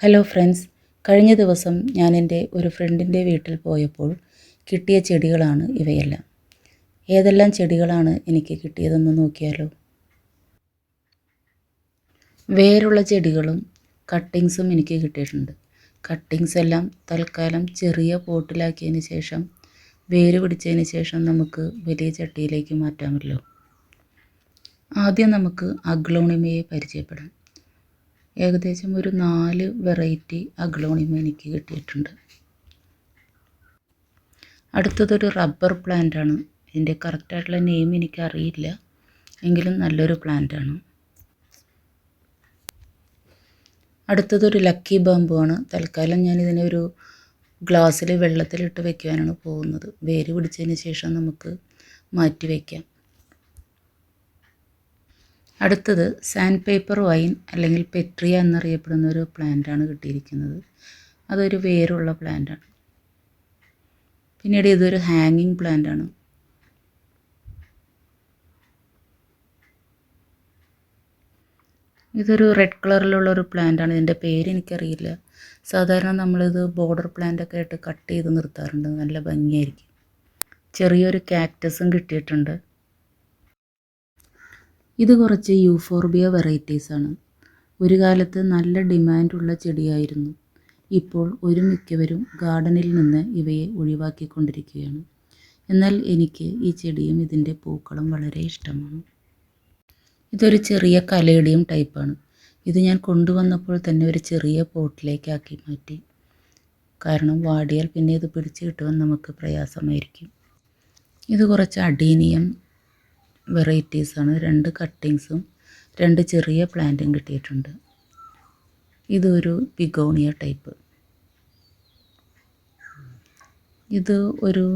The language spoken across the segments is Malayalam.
ഹലോ ഫ്രണ്ട്സ് കഴിഞ്ഞ ദിവസം ഞാൻ എന്റെ ഒരു ഫ്രണ്ടിന്റെ വീട്ടിൽ പോയപ്പോൾ കിട്ടിയ ചെടികളാണ് ഇവയെല്ലാം. ഏതെല്ലാം ചെടികളാണ് എനിക്ക് കിട്ടിയതെന്ന് നോക്കിയാലോ? വേരുള്ള ചെടികളും കട്ടിങ്സും എനിക്ക് കിട്ടിയിട്ടുണ്ട്. കട്ടിങ്സ് എല്ലാം തൽക്കാലം ചെറിയ പോട്ടിലാക്കിയതിന് ശേഷം വേര് പിടിച്ചതിന് ശേഷം നമുക്ക് വലിയ ചട്ടിയിലേക്ക് മാറ്റാമല്ലോ. ആദ്യം നമുക്ക് അഗ്ലോണിമയെ പരിചയപ്പെടാം. ഏകദേശം ഒരു നാല് വെറൈറ്റി അഗ്ലോണിമ എനിക്ക് കിട്ടിയിട്ടുണ്ട്. അടുത്തതൊരു റബ്ബർ പ്ലാന്റ് പ്ലാന്റാണ് ഇതിന്റെ കറക്റ്റായിട്ടുള്ള നെയിം എനിക്കറിയില്ല. എങ്കിലും നല്ലൊരു പ്ലാന്റ് ആണ്. അടുത്തതൊരു ലക്കി ബാമ്പു ആണ്. തൽക്കാലം ഞാനിതിനെ ഒരു ഗ്ലാസ്സിൽ വെള്ളത്തിലിട്ട് വെക്കുവാനാണ് പോകുന്നത്. വേര് പിടിച്ചതിന് ശേഷം നമുക്ക് മാറ്റി വയ്ക്കാം അടുത്തത് സാൻഡ് പേപ്പർ വൈൻ അല്ലെങ്കിൽ പെട്രിയ എന്നറിയപ്പെടുന്ന ഒരു പ്ലാന്റാണ് കിട്ടിയിരിക്കുന്നത്. അതൊരു വേരുള്ള പ്ലാന്റാണ്. പിന്നീട് ഇതൊരു ഹാങ്ങിങ് പ്ലാന്റാണ്. ഇതൊരു റെഡ് കളറിലുള്ള ഒരു പ്ലാന്റാണ്. ഇതിന്റെ പേര് എനിക്കറിയില്ല. സാധാരണ നമ്മളിത് ബോർഡർ പ്ലാന്റൊക്കെ ആയിട്ട് കട്ട് ചെയ്ത് നിർത്താറുണ്ട്. നല്ല ഭംഗിയായിരിക്കും. ചെറിയൊരു കാക്ടസും കിട്ടിയിട്ടുണ്ട്. ഇത് കുറച്ച് യൂഫോർബിയ വെറൈറ്റീസാണ് ഒരു കാലത്ത് നല്ല ഡിമാൻഡുള്ള ചെടിയായിരുന്നു. ഇപ്പോൾ ഒരു മിക്കവരും ഗാർഡനിൽ നിന്ന് ഇവയെ ഒഴിവാക്കിക്കൊണ്ടിരിക്കുകയാണ്. എന്നാൽ എനിക്ക് ഈ ചെടിയും ഇതിന്റെ പൂക്കളും വളരെ ഇഷ്ടമാണ്. ഇതൊരു ചെറിയ കലേഡിയം ടൈപ്പാണ് ഇത് ഞാൻ കൊണ്ടുവന്നപ്പോൾ തന്നെ ഒരു ചെറിയ പോട്ടിലേക്കാക്കി മാറ്റി. കാരണം വാടിയാൽ പിന്നെ ഇത് പിടിച്ചു കിട്ടുവാൻ നമുക്ക് പ്രയാസമായിരിക്കും. ഇത് കുറച്ച് അഡീനിയം വെറൈറ്റീസാണ് രണ്ട് കട്ടിങ്സും രണ്ട് ചെറിയ പ്ലാന്റും കിട്ടിയിട്ടുണ്ട്. ഇതൊരു പിഗോണിയ ടൈപ്പ് ഇത് ഒരു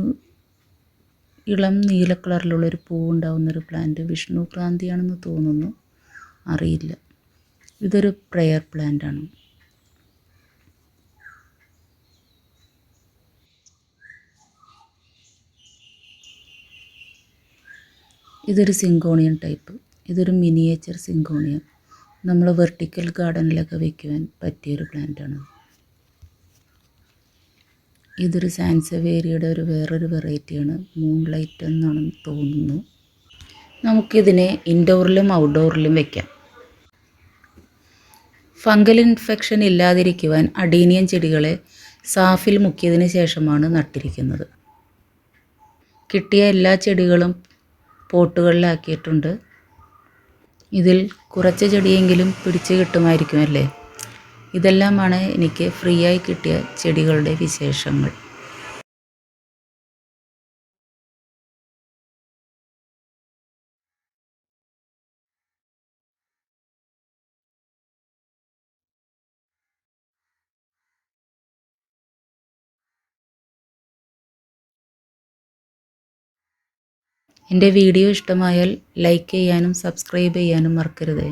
ഇളം നീല കളറിലുള്ളൊരു പൂവുണ്ടാവുന്നൊരു പ്ലാന്റ് വിഷ്ണു ക്രാന്തിയാണെന്ന് തോന്നുന്നു. അറിയില്ല. ഇതൊരു പ്രെയർ പ്ലാന്റ് ഇതൊരു സിങ്കോണിയൻ ടൈപ്പ് ഇതൊരു മിനിയേച്ചർ സിങ്കോണിയൻ നമ്മൾ വെർട്ടിക്കൽ ഗാർഡനിലൊക്കെ വയ്ക്കുവാൻ പറ്റിയൊരു പ്ലാന്റാണ് ഇതൊരു സാൻസവേരിയുടെ ഒരു വേറൊരു വെറൈറ്റിയാണ് മൂൺ ലൈറ്റ് എന്നാണ് തോന്നുന്നു. നമുക്കിതിനെ ഇൻഡോറിലും ഔട്ട്ഡോറിലും വയ്ക്കാം ഫംഗൽ ഇൻഫെക്ഷൻ ഇല്ലാതിരിക്കുവാൻ അഡീനിയൻ ചെടികളെ സാഫിൽ മുക്കിയതിന് ശേഷമാണ് നട്ടിരിക്കുന്നത്. കിട്ടിയ എല്ലാ ചെടികളും പോട്ടുകളിലാക്കിയിട്ടുണ്ട്. ഇതിൽ കുറച്ച് ചെടിയെങ്കിലും പിടിച്ച് കിട്ടുമായിരിക്കും അല്ലേ ഇതെല്ലാമാണ് എനിക്ക് ഫ്രീ ആയി കിട്ടിയ ചെടികളുടെ വിശേഷങ്ങൾ. എന്റെ വീഡിയോ ഇഷ്ടമായാൽ ലൈക്ക് ചെയ്യാനും സബ്സ്ക്രൈബ് ചെയ്യാനും മറക്കരുതേ.